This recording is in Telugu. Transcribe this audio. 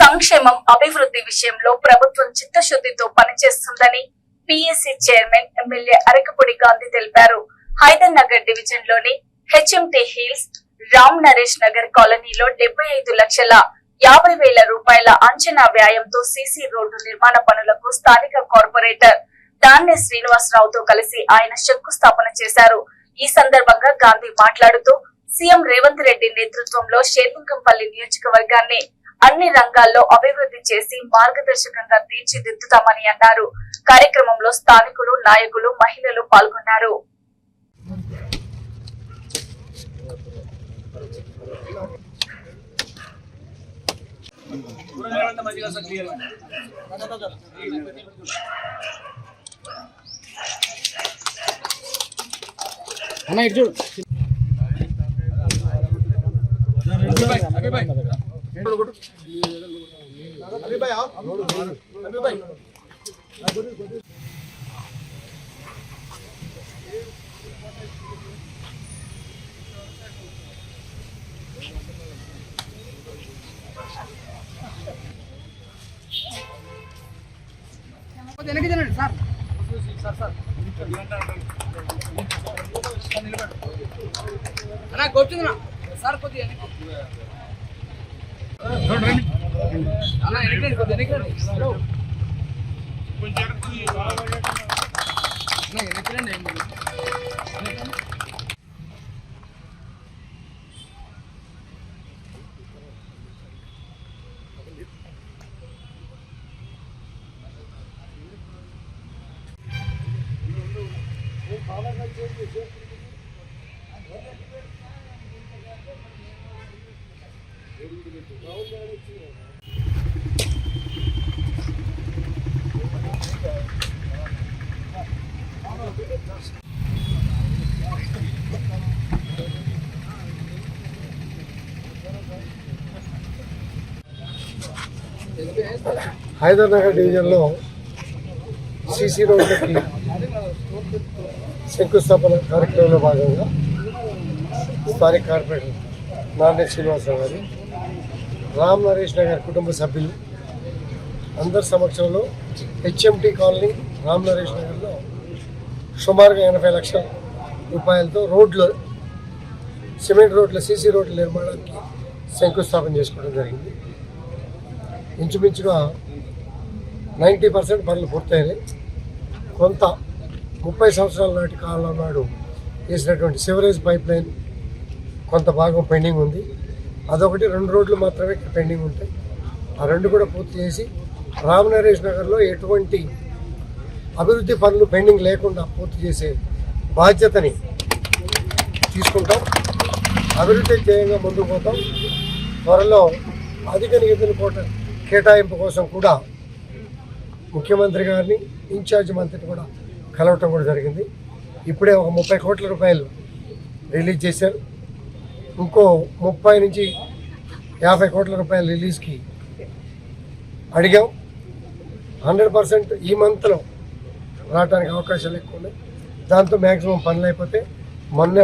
సంక్షేమం అభివృద్ధి విషయంలో ప్రభుత్వం చిత్తశుద్ధితో పనిచేస్తుందని PSC chairman MLA Arekapudi Gandhi తెలిపారు. హైదర్ నగర్ డివిజన్లోని హెచ్ఎంటి హిల్స్ రామ్ నరేష్ నగర్ కాలనీలో డెబ్బై ఐదు లక్షల యాభై వేల రూపాయల అంచనా వ్యయంతో సీసీ రోడ్డు నిర్మాణ పనులకు స్థానిక కార్పొరేటర్ దాన్నే శ్రీనివాసరావుతో కలిసి ఆయన శంకుస్థాపన చేశారు. ఈ సందర్భంగా గాంధీ మాట్లాడుతూ సీఎం రేవంత్ రెడ్డి నేతృత్వంలో షేర్లింగంపల్లి నియోజకవర్గాన్ని అన్ని రంగాల్లో అభివృద్ధి చేసి మార్గదర్శకంగా తీర్చిదిద్దుతామని అన్నారు కార్యక్రమంలో స్థానికులు నాయకులు మహిళలు పాల్గొన్నారు అన్న ఇటు చూడు వెనక్కి తినండి సార్. సార్ సార్ అన్నా. కూర్చుందా సార్ కొద్దిగా వెనక్కి. అన్నా వెనక్కి రండి, కొద్దిగా వెనక్కి రండి. హలో. అన్నా, వెనక్కి రండి, ఏం లేదు. వెనక్కి రండి. హైదరాబాద్ డివిజన్లో సిసి రోడ్లకి శంకుస్థాపన కార్యక్రమంలో భాగంగా స్థానిక కార్పొరేటర్ నాన్నే శ్రీనివాసరావు గారు రామ్ నరేష్ నగర్ కుటుంబ సభ్యులు అందరి సమక్షంలో హెచ్ఎంటీ కాలనీ రామ్ నరేష్ నగర్లో సుమారుగా ఎనభై లక్షల రూపాయలతో రోడ్లు సిమెంట్ రోడ్ల సీసీ రోడ్ల నిర్మాణానికి శంకుస్థాపన చేసుకోవడం జరిగింది. ఇంచుమించుగా నైంటీ పర్సెంట్ పనులు పూర్తయినాయి. కొంత ముప్పై సంవత్సరాల నాటి కాలం నాడు వేసినటువంటి సివరేజ్ పైప్ లైన్ కొంత భాగం పెండింగ్ ఉంది. అదొకటి రెండు రోడ్లు మాత్రమే పెండింగ్ ఉంటాయి. ఆ రెండు కూడా పూర్తి చేసి రామ్ నరేష్ నగర్లో ఎటువంటి అభివృద్ధి పనులు పెండింగ్ లేకుండా పూర్తి చేసే బాధ్యతని తీసుకుంటాం. అభివృద్ధి ధ్యేయంగా ముందుకు పోతాం. త్వరలో అధిక నిధుల కోట కేటాయింపు కోసం కూడా ముఖ్యమంత్రి గారిని ఇన్ఛార్జ్ మంత్రిని కూడా కలవటం కూడా జరిగింది. ఇప్పుడే ఒక ముప్పై కోట్ల రూపాయలు రిలీజ్ చేశారు. ఇంకో ముప్పై నుంచి యాభై కోట్ల రూపాయల రిలీజ్కి అడిగాం. హండ్రెడ్ పర్సెంట్ ఈ మంత్లో రావడానికి అవకాశాలు ఎక్కువ ఉన్నాయి. దాంతో మ్యాక్సిమం పనులు అయిపోతే మొన్నే